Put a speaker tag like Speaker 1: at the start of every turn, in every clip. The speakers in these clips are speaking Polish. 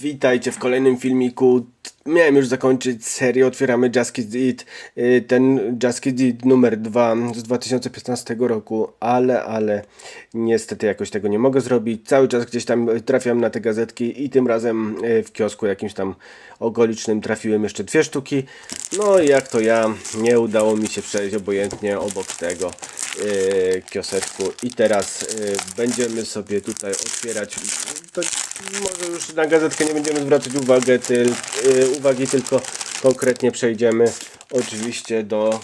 Speaker 1: Witajcie w kolejnym filmiku. Miałem już zakończyć serię Otwieramy Just Kids Eat. y, Ten Just Kids Eat numer 2 z 2015 roku, ale, ale niestety jakoś tego nie mogę zrobić. Cały czas gdzieś tam trafiam na te gazetki i tym razem y, w kiosku jakimś tam okolicznym trafiłem jeszcze dwie sztuki. No i jak to ja, nie udało mi się przejść obojętnie obok tego y, kioseczku i teraz y, będziemy sobie tutaj otwierać to może już na gazetkę nie będziemy zwracać uwagę, tyl, y, uwagi, tylko konkretnie przejdziemy oczywiście do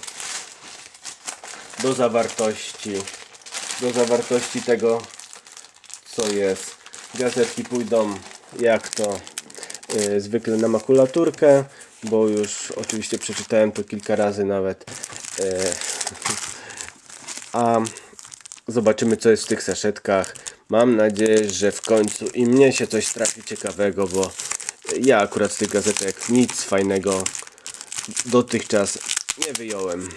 Speaker 1: do zawartości do zawartości tego co jest gazetki pójdą jak to y, zwykle na makulaturkę bo już oczywiście przeczytałem to kilka razy nawet y, a zobaczymy co jest w tych saszetkach. Mam nadzieję, że w końcu i mnie się coś trafi ciekawego, bo ja akurat z tych gazetek nic fajnego dotychczas nie wyjąłem.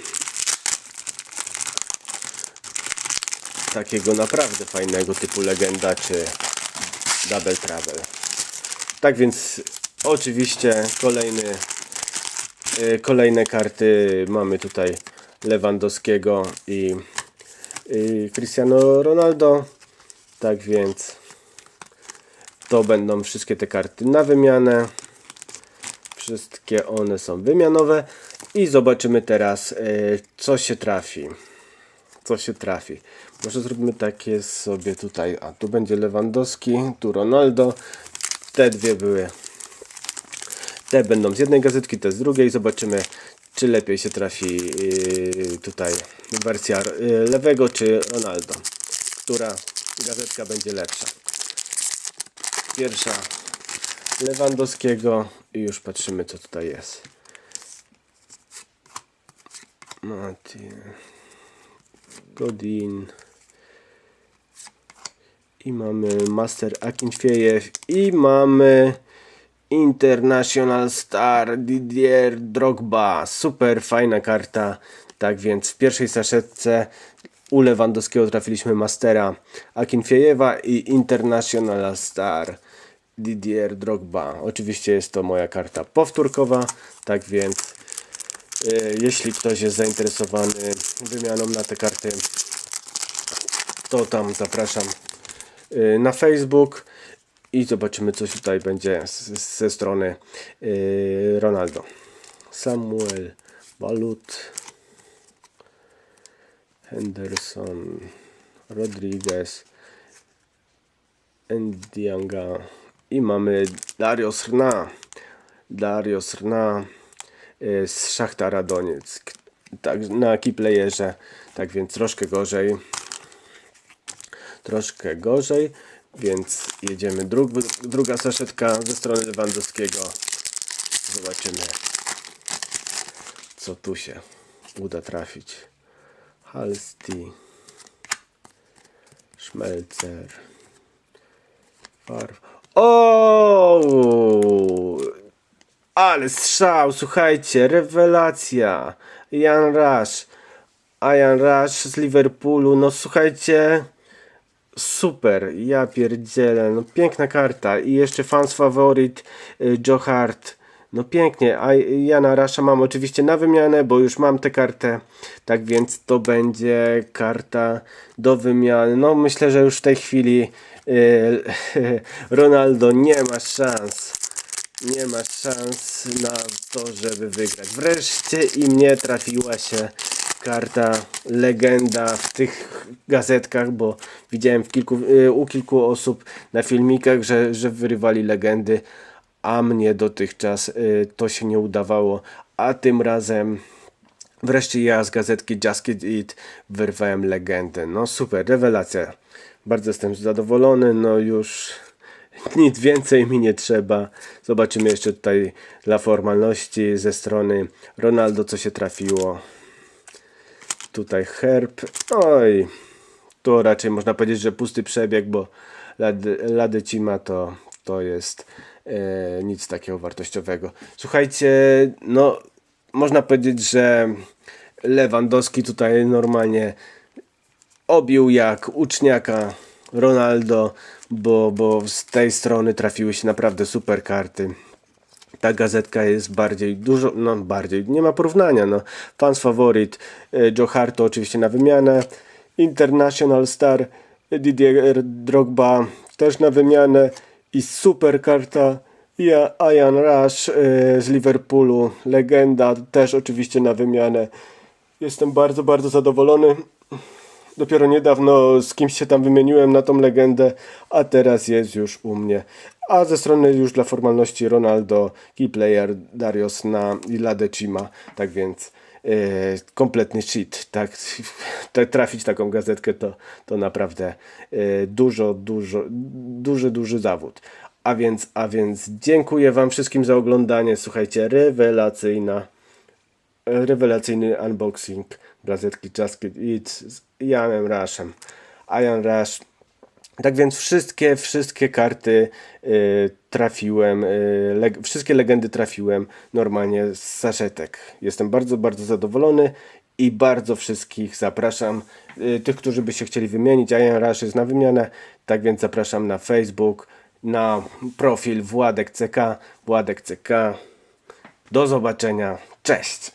Speaker 1: Takiego naprawdę fajnego typu legenda czy double travel. Tak więc oczywiście kolejny y, kolejne karty mamy tutaj Lewandowskiego i y, Cristiano Ronaldo. Tak więc to będą wszystkie te karty na wymianę. Wszystkie one są wymianowe i zobaczymy teraz y, co się trafi. Co się trafi. Może zrobimy takie sobie tutaj. A tu będzie Lewandowski, tu Ronaldo. Te dwie były te będą z jednej gazetki, te z drugiej. Zobaczymy, czy lepiej się trafi yy, tutaj wersja yy, lewego, czy Ronaldo. Która gazetka będzie lepsza. Pierwsza Lewandowskiego i już patrzymy, co tutaj jest. Mati. Godin. I mamy Master Akinfejew i mamy International Star Didier Drogba. Super fajna karta. Tak więc w pierwszej saszetce u Lewandowskiego trafiliśmy Mastera Akinfejewa i International Star Didier Drogba. Oczywiście jest to moja karta powtórkowa. Tak więc y, jeśli ktoś jest zainteresowany wymianą na te karty, to tam zapraszam y, na Facebook i zobaczymy co tutaj będzie ze strony y, Ronaldo. Samuel Balut Henderson Rodriguez Ndianga i mamy Dario Srna Dario Srna y, z Szachtara Donieck. Tak, na keyplayerze tak więc troszkę gorzej. Troszkę gorzej więc jedziemy. Drug, druga saszetka ze strony Lewandowskiego. Zobaczymy co tu się uda trafić Halsti Schmelzer Farf o! Ale strzał, słuchajcie, rewelacja. Jan Rush. Ian Rush z Liverpoolu, no słuchajcie Super, ja pierdzielę, no piękna karta. I jeszcze fans faworyt y, Joe Hart. No pięknie, a Jana Rasza mam oczywiście na wymianę, bo już mam tę kartę, tak więc to będzie karta do wymiany. No myślę, że już w tej chwili y, Ronaldo nie ma szans. Nie ma szans na to, żeby wygrać. Wreszcie i mnie trafiła się karta legenda w tych gazetkach, bo widziałem kilku, y, u kilku osób na filmikach, że, że wyrywali legendy, a mnie dotychczas y, to się nie udawało, a tym razem wreszcie ja z gazetki Just Kid Eat wyrwałem legendę. No super, rewelacja. Bardzo jestem zadowolony, no już nic więcej mi nie trzeba. Zobaczymy jeszcze tutaj dla formalności ze strony Ronaldo, co się trafiło tutaj herb. I tu raczej można powiedzieć, że pusty przebieg, bo Ladecima to, to jest e, nic takiego wartościowego. Słuchajcie, no można powiedzieć, że Lewandowski tutaj normalnie obił jak uczniaka Ronaldo, bo, bo z tej strony trafiły się naprawdę super karty. Ta gazetka jest bardziej dużo, no bardziej, nie ma porównania, no. Fans Faworit, e, Joe Harto oczywiście na wymianę, International Star, Didier Drogba też na wymianę i super karta Ian Rush e, z Liverpoolu, legenda też oczywiście na wymianę. Jestem bardzo, bardzo zadowolony. Dopiero niedawno z kimś się tam wymieniłem na tą legendę, a teraz jest już u mnie. A ze strony już dla formalności Ronaldo, key player Darius na Ila Decima. Tak więc kompletny shit. Tak, te- trafić taką gazetkę to, to naprawdę e, dużo, dużo, duży, duży zawód. A więc, a więc dziękuję Wam wszystkim za oglądanie. Słuchajcie, rewelacyjna rewelacyjny unboxing gazetki Just Kid It z Ianem Rushem. Ian Rush. Tak więc wszystkie, wszystkie karty y, trafiłem, y, leg- wszystkie legendy trafiłem normalnie z saszetek. Jestem bardzo, bardzo zadowolony i bardzo wszystkich zapraszam. Y, tych, którzy by się chcieli wymienić, Ian Rush jest na wymianę, tak więc zapraszam na Facebook, na profil Władek CK, Władek CK. Do zobaczenia. Cześć!